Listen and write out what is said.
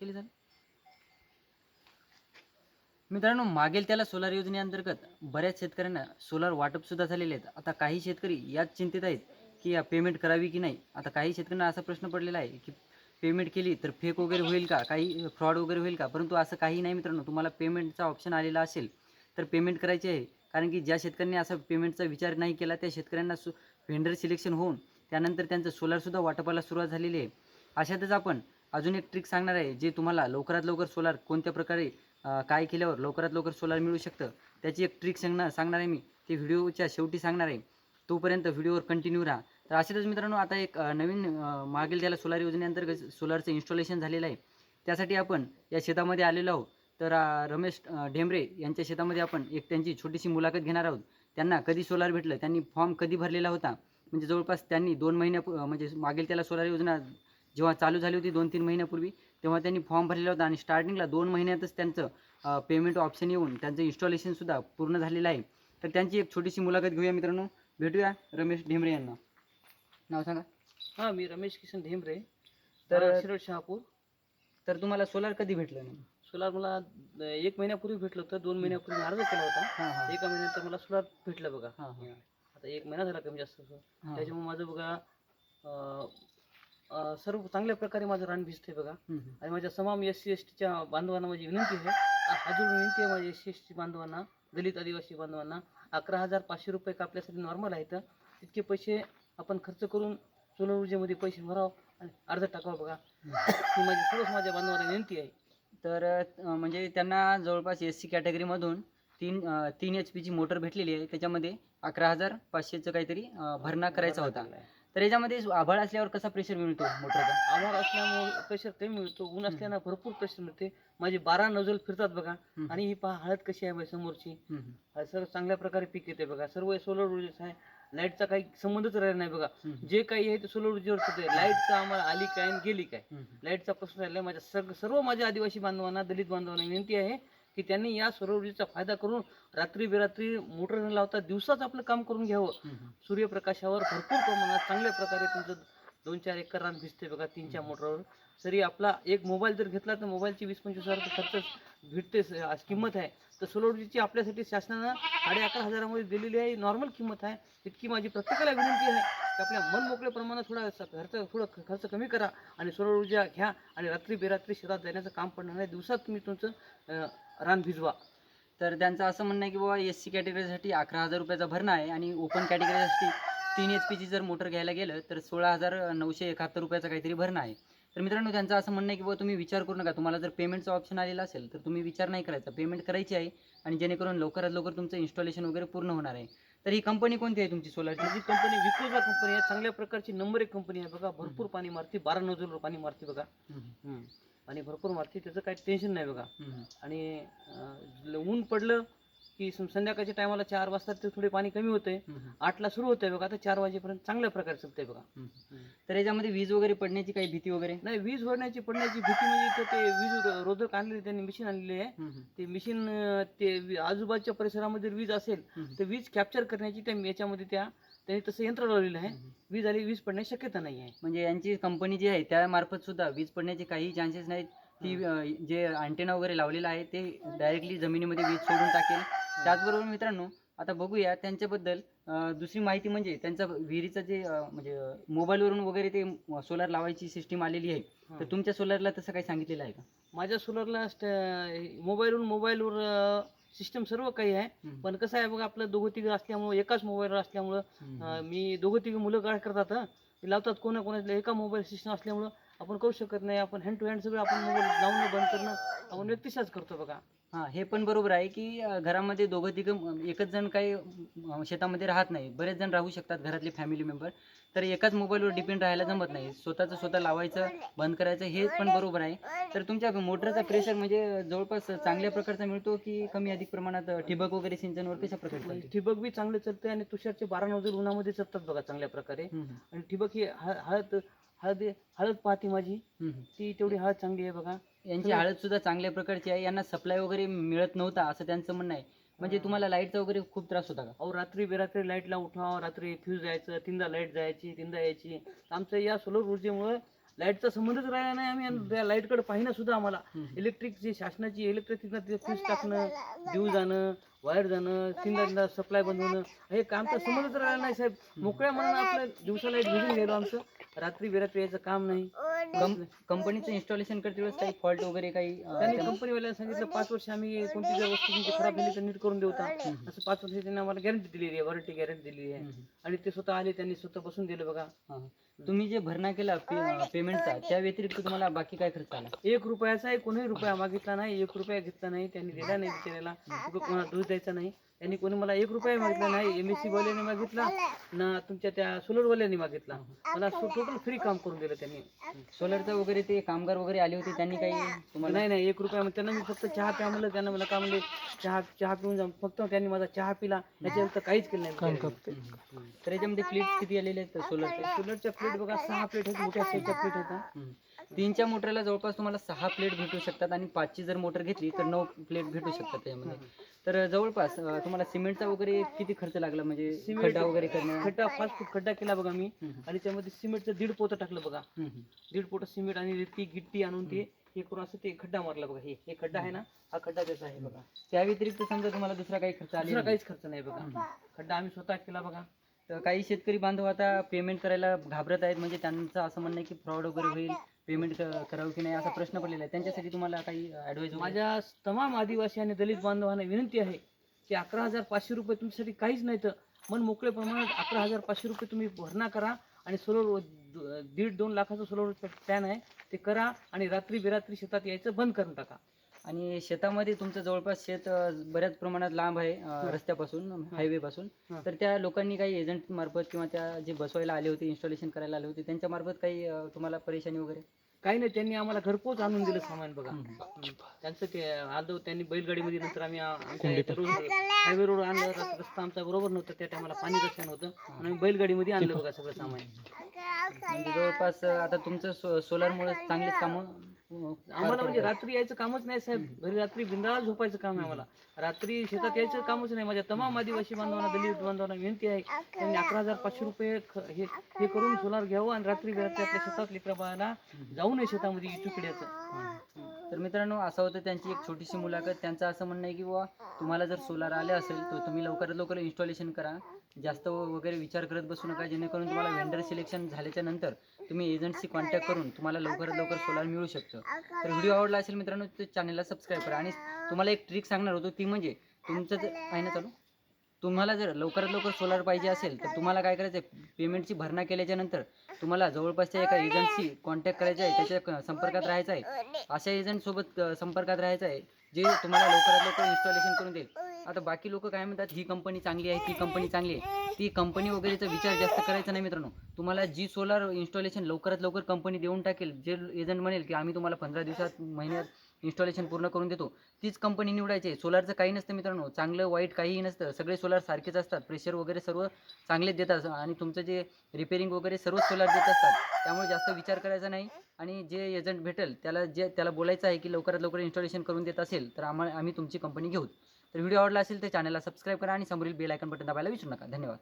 केली झाली मित्रांनो मागेल त्याला सोलार योजनेअंतर्गत बऱ्याच शेतकऱ्यांना सोलार वाटप सुद्धा झालेले आहेत. आता काही शेतकरी याच चिंतेत आहेत की या पेमेंट करावी की नाही? आता काही शेतकऱ्यांना असा प्रश्न पडलेला आहे की पेमेंट केली तर फेक वगैरे होईल का? काही फ्रॉड वगैरे होईल का? परंतु असं काही नाही मित्रांनो. तुम्हाला पेमेंटचा ऑप्शन आलेला असेल तर पेमेंट करायची आहे. कारण की ज्या शेतकऱ्यांनी असा पेमेंटचा विचार नाही केला त्या शेतकऱ्यांना सु व्हेंडर सिलेक्शन होऊन त्यानंतर त्यांचं सोलारसुद्धा वाटपाला सुरुवात झालेली आहे. अशातच आपण अजून एक ट्रिक सांगणार आहे जे तुम्हाला लवकरात लवकर सोलार कोणत्या प्रकारे काय केल्यावर लवकरात लवकर सोलार मिळू शकतं त्याची एक ट्रिक सांगणार सांगणार आहे मी. ते व्हिडिओच्या शेवटी सांगणार आहे. तोपर्यंत व्हिडिओवर कंटिन्यू राहा. तर असेच मित्रांनो आता एक नवीन मागील त्याला सोलार योजनेअंतर्गत सोलारचं इन्स्टॉलेशन झालेलं आहे त्यासाठी आपण या शेतामध्ये आलेलो आहोत. तर रमेश अं, ढेंबरे यांच्या शेतामध्ये आपण एक त्यांची छोटीशी मुलाखत घेणार आहोत. त्यांना कधी सोलार भेटलं? त्यांनी फॉर्म कधी भरलेला होता? म्हणजे जवळपास त्यांनी दोन महिन्या म्हणजे मागील त्याला सोलार योजना जेव्हा चालू झाली होती दोन तीन महिन्यापूर्वी तेव्हा त्यांनी फॉर्म भरलेला होता आणि स्टार्टिंगला दोन महिन्यातच त्यांचं पेमेंट ऑप्शन येऊन त्यांचं इन्स्टॉलेशनसुद्धा पूर्ण झालेलं आहे. तर त्यांची एक छोटीशी मुलाखत घेऊया मित्रांनो. भेटूया रमेश ढेंबरे यांना. नाव सांगा. हा मी रमेश किशन ढेंबरे. तर- शहापूर. तर तुम्हाला सोलार कधी भेटलं नाही सोलार मला एक महिन्यापूर्वी भेटलं होतं दोन महिन्यापूर्वी अर्ज केला होता. एका महिन्यात मला सोलार भेटलं बघा. आता एक महिना झाला कमी जास्त. त्याच्यामुळे माझं बघा सर्व चांगल्या प्रकारे माझं रान भिजते बघा. आणि माझ्या तमाम एस सी एस टीच्या बांधवांना माझी विनंती आहे. अजून विनंती आहे माझ्या एस सी एस टी बांधवांना दलित आदिवासी बांधवांना. अकरा हजार पाचशे रुपये का आपल्यासाठी नॉर्मल आहेत तितके पैसे आपण खर्च करून सोलर ऊर्जेमध्ये पैसे भरावं आणि अर्ज टाकावं बघा. ही माझी सर्वच माझ्या बांधवांना विनंती आहे. तर म्हणजे त्यांना जवळपास एस सी कॅटेगरीमधून तीन तीन एच पीची मोटर भेटलेली आहे. त्याच्यामध्ये अकरा हजार पाचशेचं काहीतरी भरणा करायचा होता. तर याच्यामध्ये आभाळ असल्यावर कसा प्रेशर मिळतो मोटरचा? आभार असल्यामुळे प्रेशर कमी मिळतो ऊन असल्यानं भरपूर प्रेशर मिळते. माझी बारा नजल फिरतात बघा हम्म. आणि ही पहा हळद कशी आहे माझ्या समोरची. हम्म, सर्व चांगल्या प्रकारे पीक येते बघा. सर्व सोलर ऊर्जेचं आहे. लाईटचा काही संबंधच राहिला नाही बघा. हम्म. जे काही आहे ते सोलर ऊर्जेवर लाईटचं आम्हाला आली काय आणि गेली काय? हम्म. लाईटचा प्रश्न राहिला माझ्या सर्व सर्व माझ्या आदिवासी बांधवांना दलित बांधवांना विनंती आहे की त्यांनी या सौर ऊर्जेचा फायदा करून रात्री बेरात्री मोटर न लावता दिवसाच आपलं काम करून घ्यावं. सूर्यप्रकाशावर भरपूर प्रमाणात चांगल्या प्रकारे तुमचं दोन चार एकर रान भिजते बघा तीन चार मोटरवर. तरी आपला एक मोबाईल जर घेतला तर मोबाईलची वीस पंचवीस हजार खर्च भेटते किंमत आहे. तर सोलर ऊर्जेची आपल्यासाठी शासनानं साडे अकरा हजारामध्ये दिलेली आहे नॉर्मल किंमत आहे. इतकी माझी प्रत्येकाला विनंती आहे की आपल्या मन मोकळ्या प्रमाणात थोडा खर्च थोडं खर्च कमी करा आणि सोलर ऊर्जा घ्या आणि रात्री बेरात्री शेतात जाण्याचं काम पडणार नाही. दिवसात तुम्ही तुमचं रान भिजवा. तर त्यांचं असं म्हणणं आहे की बाबा एस सी कॅटेगरीसाठी अकरा हजार रुपयाचा भरणा आहे आणि ओपन कॅटेगरीसाठी तीन एच पीची जर मोटर घ्यायला गेलं तर सोळा हजार नऊशे एकाहत्तर रुपयाचा काहीतरी भरणा आहे. तर मित्रांनो त्यांचं असं म्हणणं आहे की बाबा तुम्ही विचार करू नका. तुम्हाला जर पेमेंटचा ऑप्शन आलेला असेल तर तुम्ही विचार नाही करायचा. पेमेंट करायची आहे आणि जेणेकरून लवकरात लवकर तुमचं इन्स्टॉलेशन वगैरे पूर्ण होणार आहे. तर ही कंपनी कोणती आहे तुमची? सोलारची माझी कंपनी विकोजा कंपनी आहे चांगल्या प्रकारची नंबर एक कंपनी आहे बघा. भरपूर पाणी मारते बारा नजूर पाणी मारते बघा. पाणी भरपूर मारते त्याचं काही टेन्शन नाही बघा. आणि अं, ऊन पडलं की सं- संध्याकाळच्या टायमाला चार वाजता ते थोडे पाणी कमी होते. आठला सुरू होतंय बघा आता चार वाजेपर्यंत चांगल्या प्रकारे चालतंय बघा. तर याच्यामध्ये वीज वगैरे पडण्याची काही भीती वगैरे? नाही वीज होण्याची पडण्याची भीती म्हणजे इथं ते वीज रो- रोधक आणलेले त्यांनी मशीन आणलेली आहे. ते मशीन ते वि- आजूबाजूच्या परिसरामध्ये जर वीज असेल तर वीज कॅप्चर करण्याची त्या याच्यामध्ये त्या त्यांनी तसं यंत्र लावलेलं आहे. वीज आली वीज पडण्याची शक्यता नाही आहे. म्हणजे यांची कंपनी जी आहे त्यामार्फत सुद्धा वीज पडण्याचे काही चान्सेस नाहीत. ती अं, जे अँटेना वगैरे लावलेला आहे ते डायरेक्टली जमिनीमध्ये वीज सोडून टाकेल. त्याचबरोबर मित्रांनो आता बघूया त्यांच्याबद्दल अं, दुसरी माहिती म्हणजे त्यांचा विहिरीचं जे अं, म्हणजे मोबाईलवरून वगैरे ते सोलार लावायची सिस्टीम आलेली आहे. तर हा. तुमच्या सोलारला तसं काही सांगितलेलं आहे का? माझ्या सोलरला मोबाईलवरून मोबाईलवर सिस्टम सर्व काही आहे हम्म. पण कसं आहे बघा आपलं दोघं तिघं असल्यामुळं एकाच मोबाईलवर असल्यामुळं. अं, मी दोघं तिघं मुलं काय करतात हं, ते लावतात कोणा कोणाच्या एका मोबाईल सिस्टम असल्यामुळं आपण करू शकत नाही आपण हँड टू हँड सगळं आपण मोबाईल लावणं बंद करणं आपण व्यक्तिशाच करतो बघा हां हे पण बरोबर आहे की अं, घरामध्ये दोघं तिघं एकच जण काही अं, शेतामध्ये राहत नाही. बरेच जण राहू शकतात घरातले फॅमिली मेंबर तर एकाच मोबाईलवर डिपेंड राहायला जमत नाही. स्वतःचं स्वतः लावायचं बंद करायचं हे पण बरोबर आहे. तर तुमच्या मोटरचा प्रेशर म्हणजे जवळपास चांगल्या प्रकारचा मिळतो की कमी अधिक प्रमाणात अं, ठिबक वगैरे सिंचनवर कशा प्रकारे चालते? ठिबक बी चांगले चालते आणि तुषारचे बारा नजर उन्हामध्ये चालतात बघा चांगल्या प्रकारे. हम्म, हम्म, आणि ठिबक ही ह- हळद हळद हळद पाहते माझी. हम्म. ती तेवढी हळद चांगली आहे बघा. यांची हळद सुद्धा चांगल्या प्रकारची आहे. यांना सप्लाय वगैरे मिळत नव्हता असं त्यांचं म्हणणं आहे. म्हणजे तुम्हाला लाईटचा वगैरे खूप त्रास होता का? अहो रात्री बेरात्री लाईटला उठावं रात्री फ्यूज जायचं तीनदा लाइट जायची तीनदा यायची. आमचं या सोलर ऊर्जेमुळं लाईटचा संबंधच राहिला नाही आम्ही. आणि त्या लाईटकडे पाहिना सुद्धा आम्हाला. हम्म. इलेक्ट्रिक जे शासनाची इलेक्ट्रिक फ्यूज टाकणं देऊ जाणं वायर जाणं तीनदा सप्लाय बंद होणं हे कामचा संबंधच राहिला नाही साहेब. मोकळ्या मनानं आपलं दिवसा लाइट भेटून गेलो आमचं. रात्री बिरात्री यायचं काम नाही. कंपनीचं इन्स्टॉलेशन करते वेळेस काही फॉल्ट वगैरे काही त्यांनी त्या- कंपनीवाल्याला सांगितलं पाच वर्ष आम्ही कोणती जर वस्तू तुमची खराब झाली तर नीट करून देऊ? असं पाच वर्ष त्यांनी आम्हाला गॅरंटी दिलेली आहे वॉरंटी गॅरंटी दिलेली आहे. आणि ते स्वतः आले त्यांनी स्वतः बसून दिलं बघा. तुम्ही जे भरणा केला पेमेंटचा त्या व्यतिरिक्त तुम्हाला बाकी काय खर्च आला? एक रुपयाचा एक कोणीही रुपया मागितला नाही एक रुपया घेतला नाही त्यांनी दिला नाही कोणाला दोष द्यायचा नाही. त्यांनी कोणी मला एक रुपया मागितला नाही एम एस सी वाल्याने मागितला ना तुमच्या त्या सोलर वाल्याने मागितला. मला टोटल फ्री काम करून दिलं त्यांनी. सोलरचं वगैरे ते कामगार वगैरे आले होते त्यांनी काही तुम्हाला नाही नाही एक रुपया मग त्यांना मी फक्त चहा प्या म्हणलं त्यांना मला का म्हणले चहा चहा पिऊन जा. फक्त त्यांनी माझा चहा पिला त्याच्यानंतर काहीच केलं नाही. तर याच्यामध्ये प्लेट्स किती आलेले आहेत? सोलरचे सोलरच्या प्लेट बघा सहा प्लेट आहेत मोठ्या साईजच्या प्लेट आहेत हम्म. तीनच्या मोटरला जवळपास तुम्हाला सहा प्लेट भेटू शकतात आणि पाचची जर मोटर घेतली तर नऊ प्लेट भेटू शकतात त्यामध्ये तर जवळपास अं, तुम्हाला सिमेंटचा वगैरे किती खर्च लागला? म्हणजे सिमेंट- खड्डा वगैरे करणं? खड्डा पाच फूट खड्डा केला बघा मी. हम्म. आणि त्यामध्ये सिमेंटचं दीड पोतं टाकलं बघा. हम्म, हम्म. दीड पोट सिमेंट आणि रेती गिट्टी आणून ते हे करून असं ते खड्डा मारला बघा. हे हे खड्डा आहे ना हा खड्डा त्याचा आहे बघा. त्या व्यतिरिक्त समजा तुम्हाला दुसरा काही खर्च आले दुसरा. काहीच खर्च नाही बघा. खड्डा आम्ही स्वतः केला बघा. तर काही शेतकरी बांधव आता पेमेंट करायला घाबरत आहेत. म्हणजे त्यांचं असं म्हणणं आहे की फ्रॉड वगैरे होईल. पेमेंट करावं की नाही असा प्रश्न पडलेला आहे. त्यांच्यासाठी तुम्हाला काही ऍडवाइस माझ्या तमाम आदिवासी आणि दलित बांधवांना विनंती आहे की अकरा हजार पाचशे रुपये तुमच्यासाठी काहीच नाही तर मन मोकळे प्रमाणात अकरा हजार पाचशे रुपये तुम्ही भरणा करा आणि सोलर दीड दोन लाखाचं सोलर प्लॅन आहे ते करा आणि रात्री बिरात्री शेतात यायचं बंद करून टाका. आणि शेतामध्ये तुमचं जवळपास शेत अं, बऱ्याच प्रमाणात लांब आहे अं, रस्त्यापासून हायवे पासून हा. तर त्या लोकांनी काही एजंट मार्फत किंवा त्या जे बसवायला आले होते इन्स्टॉलेशन करायला आले होते त्यांच्या मार्फत काही अं, तुम्हाला परेशानी वगैरे? काही नाही त्यांनी आम्हाला घरपोच आणून दिलं सामान बघा. हम्म. त्यांचं ते आलं त्यांनी बैलगाडीमध्ये नंतर आम्ही आ- आमच्या इथं रोड हायवे रोड आणलं रस्ता रस्ता आमचा बरोबर नव्हता त्या टायमाला पाणी रस्त्यानं होतं? आणि आम्ही बैलगाडीमध्ये आणलं बघा सगळं सामान. म्हणजे जवळपास अं, आता तुमचं सो सोलारमुळे चांगलेच कामं आम्हाला म्हणजे रात्री यायचं कामच नाही साहेब. घरी रात्री बिंदास झोपायचं काम आहे आम्हाला. रात्री शेतात यायचं कामच नाही. माझ्या तमाम आदिवासी बांधवांना दलित बांधवांना विनंती आहे. त्यांनी अकरा हजार पाचशे रुपये ख- हे हे करून सोलार घ्यावं आणि रात्री बिरात्री आपल्या शेतात लेकराबाळाला जाऊ नये शेतामध्ये इचुकडे तर मित्रांनो असं होतं त्यांची एक छोटीशी मुलाखत. त्यांचं असं म्हणणं आहे की बाबा तुम्हाला जर सोलार आले असेल तर तुम्ही लवकरात लवकर इन्स्टॉलेशन करा. जास्त वगैरे विचार करत बसू नका. जेणेकरून तुम्हाला व्हेंडर सिलेक्शन झाल्याच्यानंतर तुम्ही एजंटशी कॉन्टॅक्ट करून तुम्हाला लवकरात लवकर सोलार मिळू शकतं. तर व्हिडिओ आवडला असेल मित्रांनो तर चॅनलला सबस्क्राईब करा. आणि तुम्हाला एक ट्रिक सांगणार होतो ती म्हणजे तुमचं जर आहे ना चालू? तुम्हाला जर लवकरात लवकर सोलार पाहिजे असेल तर तुम्हाला काय करायचं आहे पेमेंटची भरणा केल्याच्यानंतर तुम्हाला जवळपासच्या एका एजंटशी कॉन्टॅक्ट करायचा आहे त्याच्या संपर्कात राहायचं आहे. अशा एजंट सोबत संपर्कात राहायचं आहे जे तुम्हाला लवकरात लवकर इन्स्टॉलेशन करून देईल. आता बाकी लोक काय म्हणतात ही कंपनी चांगली आहे ती कंपनी चांगली आहे. ती कंपनी वगैरेचा विचार जास्त करायचा नाही मित्रांनो. तुम्हाला जी सोलार इन्स्टॉलेशन लवकरात लवकर कंपनी देऊन टाकेल जे एजंट म्हणेल की आम्ही तुम्हाला पंधरा दिवसात महिन्यात इन्स्टॉलेशन पूर्ण करून देतो. तीच कंपनी निवडायची आहे. सोलारचं काही नसतं मित्रांनो. चांगलं वाईट काहीही नसतं. सगळे सोलार सारखेच असतात. प्रेशर वगैरे सर्व चांगलेच देतात. आणि तुमचं जे रिपेरिंग वगैरे सर्व सोलार देत असतात. त्यामुळे जास्त विचार करायचा नाही. आणि जे एजंट भेटेल त्याला जे त्याला बोलायचं आहे की लवकरात लवकर इन्स्टॉलेशन करून देत असेल तर आम्हाला आम्ही तुमची कंपनी घेऊ. तर व्हिडिओ आवडला असेल तर चॅनलला सबस्क्राईब करा आणि समोरील बेल आयकन बटन दाबायला विसरू नका. धन्यवाद.